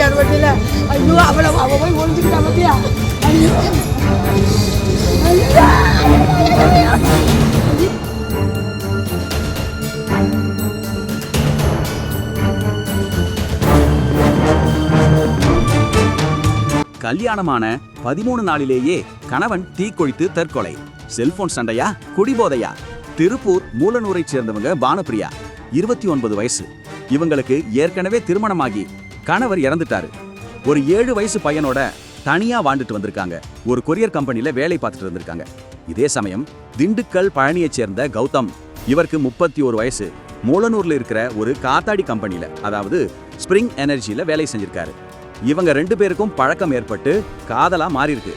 ஐயோ அவளை அவள் போய் ஒழிஞ்சுக்கிட்டா பத்தியா? ஐயோ. கல்யாணமான பதிமூணு நாளிலேயே கணவன் தீக்கொழித்து தற்கொலை. செல்போன் சண்டையா? குடிபோதையா திருப்பூர் மூலனூரைச் சேர்ந்தவங்க பானப்பிரியா இருபத்தி ஒன்பது வயசு. இவங்களுக்கு ஏற்கனவே திருமணமாகி கணவர் இறந்துட்டாரு. ஒரு ஏழு வயசு பையனோட தனியா வாழ்ந்துட்டு வந்திருக்காங்க. ஒரு கொரியர் கம்பெனில வேலை பார்த்துட்டு இருந்திருக்காங்க. இதே சமயம் திண்டுக்கல் பழனியைச் சேர்ந்த கௌதம் இவருக்கு முப்பத்தி ஒரு வயசு. மூலனூர்ல இருக்கிற ஒரு காத்தாடி கம்பெனில அதாவது ஸ்ப்ரிங் எனர்ஜில வேலை செஞ்சிருக்காரு. இவங்க ரெண்டு பேருக்கும் பழக்கம் ஏற்பட்டு காதலா மாறியிருக்கு.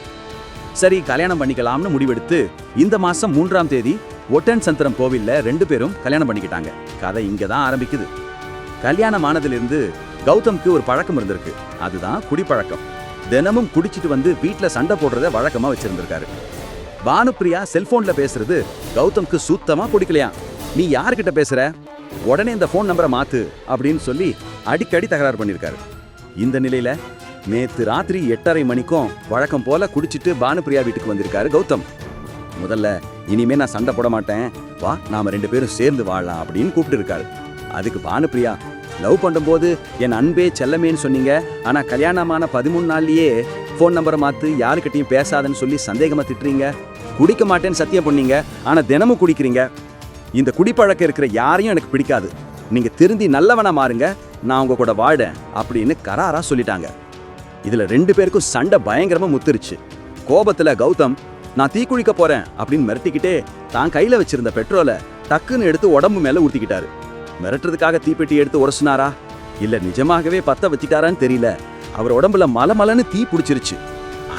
சரி கல்யாணம் பண்ணிக்கலாம்னு முடிவெடுத்து இந்த மாசம் மூன்றாம் தேதி ஒட்டன் சந்திரம் கோவில்ல ரெண்டு பேரும் கல்யாணம் பண்ணிக்கிட்டாங்க. கதை இங்க தான் ஆரம்பிக்குது. கல்யாணம் ஆனதிலிருந்து கௌதம்க்கு ஒரு பழக்கம் இருந்திருக்கு. அதுதான் குடிப்பழக்கம். தினமும் குடிச்சிட்டு வந்து வீட்டில் சண்டை போடுறத வழக்கமா வச்சிருந்திருக்காரு. பானுப்ரியா செல்போன்ல பேசுறது கௌதம்க்கு சுத்தமாக பிடிக்கலையா? நீ யார்கிட்ட பேசுற? உடனே இந்த ஃபோன் நம்பரை மாத்து அப்படின்னு சொல்லி அடிக்கடி தகராறு பண்ணியிருக்காரு இந்த நிலையில நேத்து ராத்திரி எட்டரை மணிக்கும் வழக்கம் போல குடிச்சிட்டு பானுப்ரியா வீட்டுக்கு வந்திருக்காரு கௌதம். முதல்ல இனிமே நான் சண்டை போட மாட்டேன். வா நாம ரெண்டு பேரும் சேர்ந்து வாழலாம் அப்படின்னு கூப்பிட்டு இருக்காரு. அதுக்கு பானுப்ரியா லவ் பண்ணும்போது என் அன்பே செல்லமேன்னு சொன்னீங்க. ஆனால் கல்யாணமான பதிமூணு நாள்லயே ஃபோன் நம்பரை மாற்று யாருக்கிட்டையும் பேசாதன்னு சொல்லி சந்தேகமாக திட்டுறீங்க. குடிக்க மாட்டேன்னு சத்தியம் பண்ணீங்க. ஆனால் தினமும் குடிக்கிறீங்க. இந்த குடிப்பழக்கம் இருக்கிற யாரையும் எனக்கு பிடிக்காது. நீங்கள் திருந்தி நல்லவனாக மாறுங்க. நான் உங்க கூட வாழேன் அப்படின்னு கராராக சொல்லிட்டாங்க. இதில் ரெண்டு பேருக்கும் சண்டை பயங்கரமாக முத்துருச்சு. கோபத்தில் கௌதம் நான் தீக்குளிக்க போகிறேன் அப்படின்னு மிரட்டிக்கிட்டே தான் கையில் வச்சிருந்த பெட்ரோலை டக்குன்னு எடுத்து உடம்பு மேலே ஊற்றிக்கிட்டாரு மிரட்டுறதுக்காக தீப்பெட்டி எடுத்து உரசுனாரா? இல்ல நிஜமாகவே பத்த வச்சிட்டாரான்னு தெரியல. அவர் உடம்புல மலமலன்னு தீ பிடிச்சிருச்சு.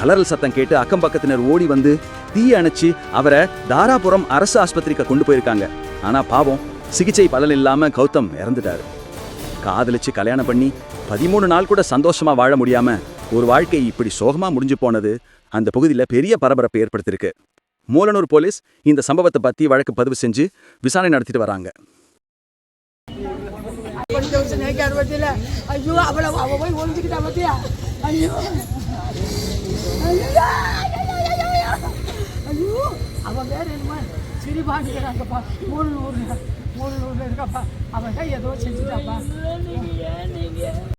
அலறல் சத்தம் கேட்டு அக்கம் பக்கத்தினர் ஓடி வந்து தீ அணைச்சு அவரை தாராபுரம் அரசு ஆஸ்பத்திரிக்கு கொண்டு போயிருக்காங்க. ஆனா பாவம் சிகிச்சை பலன் இல்லாம கௌதம் இறந்துட்டாரு. காதலிச்சு கல்யாணம் பண்ணி பதிமூணு நாள் கூட சந்தோஷமா வாழ முடியாம ஒரு வாழ்க்கை இப்படி சோகமா முடிஞ்சு போனது அந்த பகுதியில பெரிய பரபரப்பை ஏற்படுத்தியிருக்கு. மூலனூர் போலீஸ் இந்த சம்பவத்தை பத்தி வழக்கு பதிவு செஞ்சு விசாரணை நடத்திட்டு வராங்க. கொஞ்ச வருஷம் நேக்கார் பத்தியில ஐயோ அவளை அவ போய் ஒழிஞ்சுக்கிட்டா பத்தியா ஐயோ ஐயோ ஐயோ அவ என்னமா சிரிபாண்டிக்கிறாங்கப்பா மூணு நூறு மூணு இருக்காப்பா அவன் தான் ஏதோ செஞ்சுட்டாப்பா